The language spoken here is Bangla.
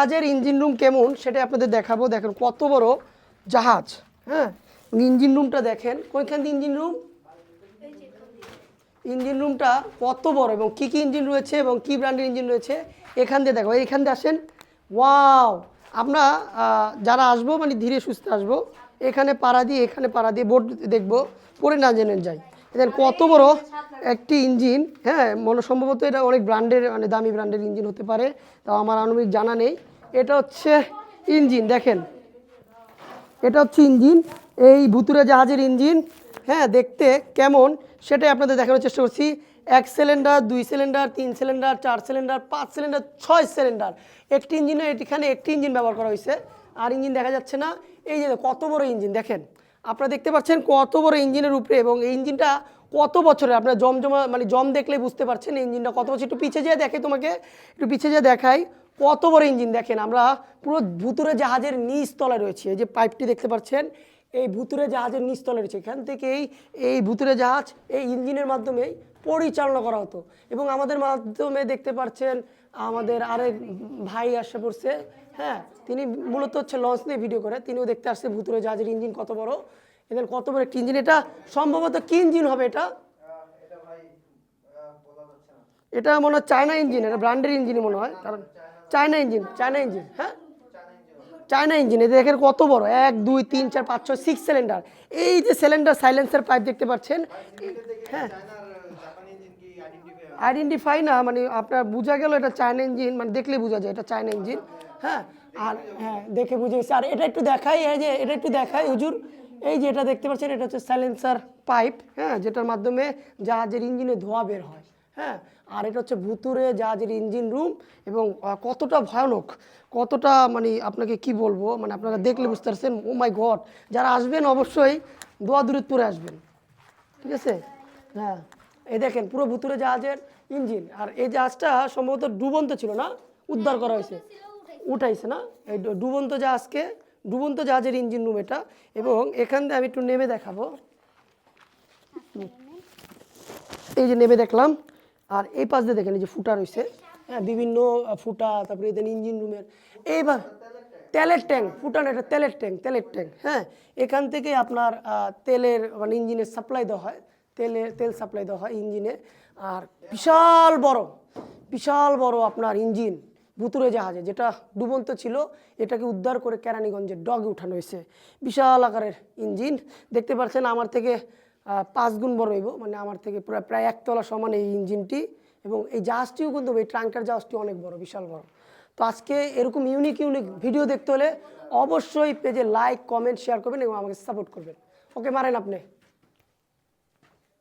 জাহাজের ইঞ্জিন রুম কেমন সেটা আপনাদের দেখাবো। দেখেন কত বড় জাহাজ হ্যাঁ? ইঞ্জিন রুমটা দেখেন। কোনখান দিয়ে ইঞ্জিন রুম? ইঞ্জিন রুমটা কত বড় এবং কী কী ইঞ্জিন রয়েছে এবং কী ব্র্যান্ডের ইঞ্জিন রয়েছে এখান দিয়ে দেখো। এখান দিয়ে আসেন। ওয়াও! আমরা যারা আসব মানে ধীরে সুস্থে আসব, এখানে পাড়া দিয়ে, এখানে পাড়া দিয়ে বোর্ড দেখব, পরে না জেনে যাই। এদের কত বড় একটি ইঞ্জিন হ্যাঁ? মনে সম্ভবত এটা অনেক ব্র্যান্ডের মানে দামি ব্র্যান্ডের ইঞ্জিন হতে পারে, তাও আমার আনুমিক জানা নেই। এটা হচ্ছে ইঞ্জিন, দেখেন। এটা হচ্ছে ইঞ্জিন, এই ভুতুরে জাহাজের ইঞ্জিন। হ্যাঁ দেখতে কেমন, সেটাই আপনাদের দেখানোর চেষ্টা করছি। এক সিলিন্ডার, দুই সিলিন্ডার, তিন সিলিন্ডার, চার সিলিন্ডার, পাঁচ সিলিন্ডার, ছয় সিলিন্ডার। একটি ইঞ্জিনে এখানে একটি ইঞ্জিন ব্যবহার করা হয়েছে। আর ইঞ্জিন দেখা যাচ্ছে না, এই যে কত বড় ইঞ্জিন, দেখেন। আপনারা দেখতে পাচ্ছেন কত বড় ইঞ্জিনের উপরে, এবং এই ইঞ্জিনটা কত বছরের, আপনারা জমজমা মানে জম দেখলে বুঝতে পারছেন, এই ইঞ্জিনটা কত বছর, একটু পিছিয়ে যেয়ে দেখে তোমাকে, একটু পিছিয়ে যেয়ে দেখাই। কত বড় ইঞ্জিন দেখেন আমরা পুরো ভুতুরে জাহাজের নিচ তলায় রয়েছি। এই যে পাইপটি দেখতে পাচ্ছেন এই ভুতুরে জাহাজের নিচ তলায় রয়েছে। এখান থেকেই এই ভুতুরে জাহাজ এই ইঞ্জিনের মাধ্যমেই পরিচালনা করা হতো। এবং আমাদের মাধ্যমে দেখতে পাচ্ছেন আমাদের আরেক ভাই আসে পড়ছে হ্যাঁ তিনি মূলত হচ্ছে লঞ্চ নিয়ে ভিডিও করে তিনিও দেখতে আসছে ভুতুরে জাহাজের ইঞ্জিন কত বড়। এদের কত বড় একটি ইঞ্জিন এটা সম্ভবত কি ইঞ্জিন হবে এটা? এটা মনে হয় চায়না ইঞ্জিন এটা ব্র্যান্ডের ইঞ্জিনই মনে হয়। কারণ চায়না ইঞ্জিন চায়না ইঞ্জিন হ্যাঁ? চায়না ইঞ্জিন এদের দেখেন কত বড়? এক, দুই, তিন, চার, পাঁচ, ছয় সিক্স সিলিন্ডার এই যে সিলিন্ডার সাইলেন্সার পাইপ দেখতে পাচ্ছেন? হ্যাঁ। আইডেন্টিফাই না মানে আপনার বোঝা গেল এটা চায়না ইঞ্জিন মানে দেখলে বোঝা যায় এটা চায়না ইঞ্জিন হ্যাঁ? আর হ্যাঁ দেখে বুঝে গেছে। আর এটা একটু দেখাই, এই যে এটা একটু দেখাই, হুজুর। এই যে এটা দেখতে পাচ্ছেন, এটা হচ্ছে সাইলেন্সার পাইপ হ্যাঁ যেটার মাধ্যমে জাহাজের ইঞ্জিনে ধোঁয়া বের হয়। হ্যাঁ? আর এটা হচ্ছে ভুতুরে জাহাজের ইঞ্জিন রুম এবং কতটা ভয়ানক কতটা মানে আপনাকে কি বলব মানে আপনারা দেখলে বুঝতে পারছেন ও মাই গড যারা আসবেন অবশ্যই দোয়া দূরত্বরে আসবেন ঠিক আছে? হ্যাঁ এই দেখেন পুরো ভুতুরে জাহাজের ইঞ্জিন আর এই জাহাজটা সম্ভবত ডুবন্ত ছিল না উদ্ধার করা হয়েছে উঠাইছে না এই ডু- ডুবন্ত জাহাজকে ডুবন্ত জাহাজের ইঞ্জিন রুম এটা এবং এখান দিয়ে আমি একটু নেমে দেখাবো। এই যে নেমে দেখলাম আর এই পাশ দিয়ে দেখেন এই যে ফুটা রয়েছে হ্যাঁ বিভিন্ন ফুটা, তারপরে এদের ইঞ্জিন রুমের এইবার তেলের ট্যাঙ্ক, ফুটানো একটা তেলের ট্যাঙ্ক তেলের ট্যাঙ্ক হ্যাঁ এখান থেকে আপনার তেলের মানে ইঞ্জিনের সাপ্লাই দেওয়া হয়, তেলের, তেল সাপ্লাই দেওয়া হয় ইঞ্জিনে আর বিশাল বড় বিশাল বড় আপনার ইঞ্জিন ভুতুরে জাহাজে, যেটা ডুবন্ত ছিল, এটাকে উদ্ধার করে কেরানীগঞ্জের ডগে উঠানো হয়েছে। বিশাল আকারের ইঞ্জিন দেখতে পাচ্ছেন আমার থেকে পাঁচ গুণ বড় হইব। মানে আমার থেকে প্রায় প্রায় একতলা সমান এই ইঞ্জিনটি এবং এই জাহাজটিও কিন্তু এই ট্রাঙ্কার জাহাজটি অনেক বড়, বিশাল বড়। তো আজকে এরকম ইউনিক ইউনিক ভিডিও দেখতে হলে অবশ্যই পেজে লাইক কমেন্ট শেয়ার করবেন এবং আমাকে সাপোর্ট করবেন। ওকে মারেন আপনি।